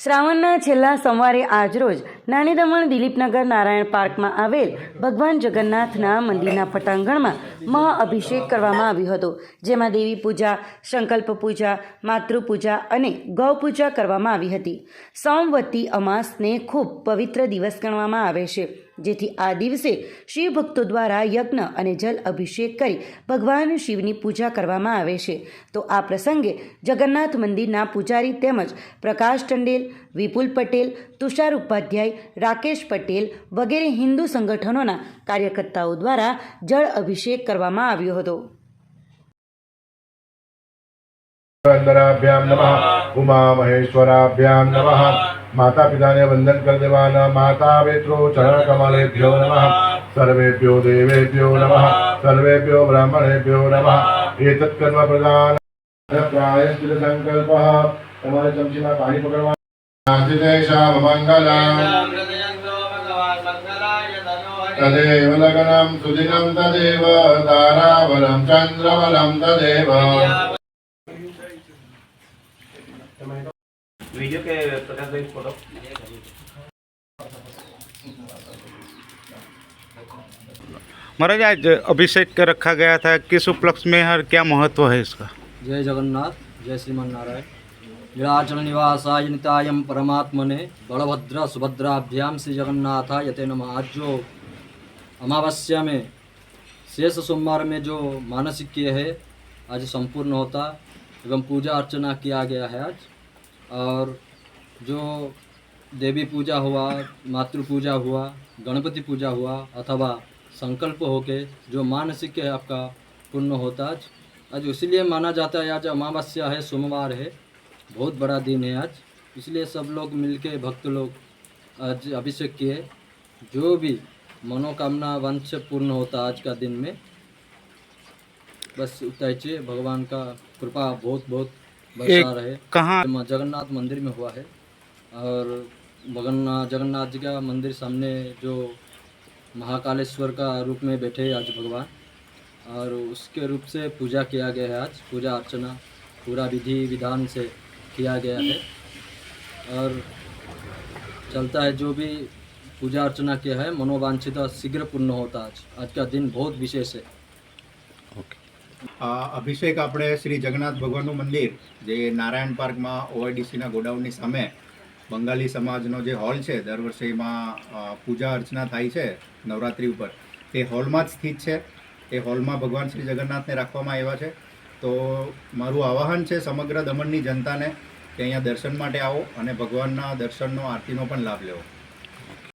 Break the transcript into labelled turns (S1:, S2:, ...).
S1: શ્રાવણના છેલ્લા સોમવારે આજરોજ નાની દમણ દિલીપનગર નારાયણ પાર્કમાં આવેલ ભગવાન જગન્નાથના મંદિરના પટાંગણમાં મહાઅભિષેક કરવામાં આવ્યો હતો, જેમાં દેવી પૂજા, સંકલ્પ પૂજા માતૃપૂજા અને ગૌ પૂજા કરવામાં આવી હતી. સોમવતી અમાસને ખૂબ પવિત્ર દિવસ ગણવામાં આવે છે, જેથી આ દિવસે શિવ ભક્તો દ્વારા યજ્ઞ અને જલ અભિષેક કરી ભગવાન શિવની પૂજા કરવામાં આવે છે. તો આ પ્રસંગે જગન્નાથ મંદિરના પૂજારી તેમજ પ્રકાશ ટંડેલ, વિપુલ પટેલ, તુષાર ઉપાધ્યાય રાકેશ પટેલ વગેરે હિન્દુ સંગઠનોના કાર્યકર્તાઓ દ્વારા જળ અભિષેક કરવામાં આવ્યો હતો.
S2: ઉમા મહેશ્વરાભ્યામ નમઃ. માતા પિતાને વંદન કરી દેવાના માતા પિત્રો ચરણ કમલેભ્યો નમઃ. સર્વેભ્યો દેવેભ્યો નમઃ. સર્વેભ્યો બ્રાહ્મણેભ્યો નમઃ. એતત્ કર્મ પ્રદાન પ્રાયશ્ચિત સંકલ્પ. તમારે ચમચીમાં પાણી પકડવા
S3: तदेव तदेव। तदेव
S4: महाराज आज अभिषेक रखा गया था। किस उपलक्ष्य में हर क्या महत्व है इसका?
S5: जय जगन्नाथ जय श्रीमन नारायण। नीलाचल निवासाय नितायम परमात्मने बलभद्र सुभद्राभ्याम श्री जगन्नाथा यते नमः। आज जो अमावस्या में, शेष सोमवार में जो मानसिक किए है, आज संपूर्ण होता, एवं पूजा अर्चना किया गया है आज। और जो देवी पूजा हुआ, मातृ पूजा हुआ, गणपति पूजा हुआ, अथवा संकल्प होके जो मानसिक है आपका पूर्ण होता आज। आज इसीलिए माना जाता है, आज अमावस्या है, सोमवार है। बहुत बड़ा दिन है आज। इसलिए सब लोग मिलके भक्त लोग आज अभिषेक किए। जो भी मनोकामना वंश पूर्ण होता आज का दिन में बस उतना चाहिए। भगवान का कृपा बहुत बहुत बरसा रहे।
S4: कहाँ
S5: जगन्नाथ मंदिर में हुआ है और भगन्ना जगन्नाथ जी का मंदिर सामने जो महाकालेश्वर का रूप में बैठे हैं आज भगवान और उसके रूप से पूजा किया गया है आज। पूजा अर्चना पूरा विधि विधान से किया गया है और चलता है जो भी पूजा अर्चना किया है मनोवांछित शीघ्र पूर्ण होता आज आज का दिन बहुत विशेष है
S6: આ અભિષેક આપણે શ્રી જગન્નાથ ભગવાનનું મંદિર જે નારાયણ પાર્કમાં ઓઆઈડીસીના ગોડાઉનની સામે બંગાળી સમાજનો જે હોલ છે દર વર્ષે એમાં અ, પૂજા અર્ચના થાય છે નવરાત્રિ ઉપર તે હોલમાં જ સ્થિત છે એ હોલમાં ભગવાન શ્રી જગન્નાથને રાખવામાં આવ્યા છે તો મારું આવાહન છે સમગ્ર દમણની જનતાને કે અહીંયા દર્શન માટે આવો અને ભગવાનના દર્શનનો, આરતીનો પણ લાભ લેવો.